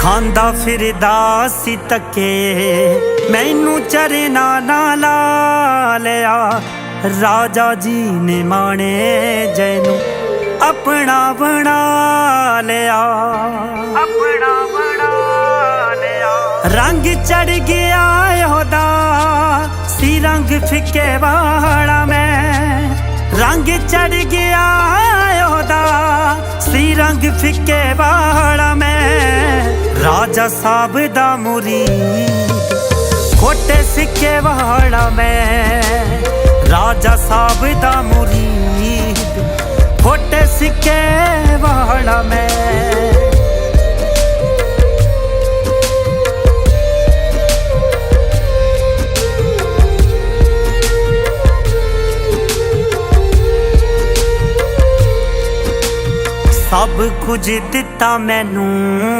ਖਾਂਦਾ ਫਿਰਦਾ ਸੀ ਤੱਕੇ। ਮੈਨੂੰ ਚਰਨਾ ਨਾ ਲਾ ਲਿਆ। ਰਾਜਾ ਜੀ ਨੇ ਮਾਣੇ ਜੈਨੂੰ ਆਪਣਾ ਬਣਾ ਲਿਆ। ਆਪਣਾ ਬਣਾ ਲਿਆ। ਰੰਗ ਚੜ ਗਿਆ ਉਹਦਾ। ਸੀ ਰੰਗ ਫਿੱਕੇ ਵਾਲਾ ਮੈਂ। ਰੰਗ ਚੜ ਗਿਆ ਉਹਦਾ। ਸੀ ਰੰਗ ਫਿੱਕੇ ਵਾਲਾ ਮੈਂ। ਰਾਜਾ ਸਾਹਿਬ ਦਾ ਮੁਰੀਦ। ਖੋਟੇ ਸਿੱਕੇ ਵਾਲਾ ਮੈਂ ਰਾਜਾ ਸਾਹਿਬ ਦਾ ਮੁਰੀਦ। ਖੋਟੇ ਸਿੱਕੇ ਵਾਲਾ ਮੈਂ ਸਭ ਕੁਝ ਦਿੱਤਾ ਮੈਨੂੰ।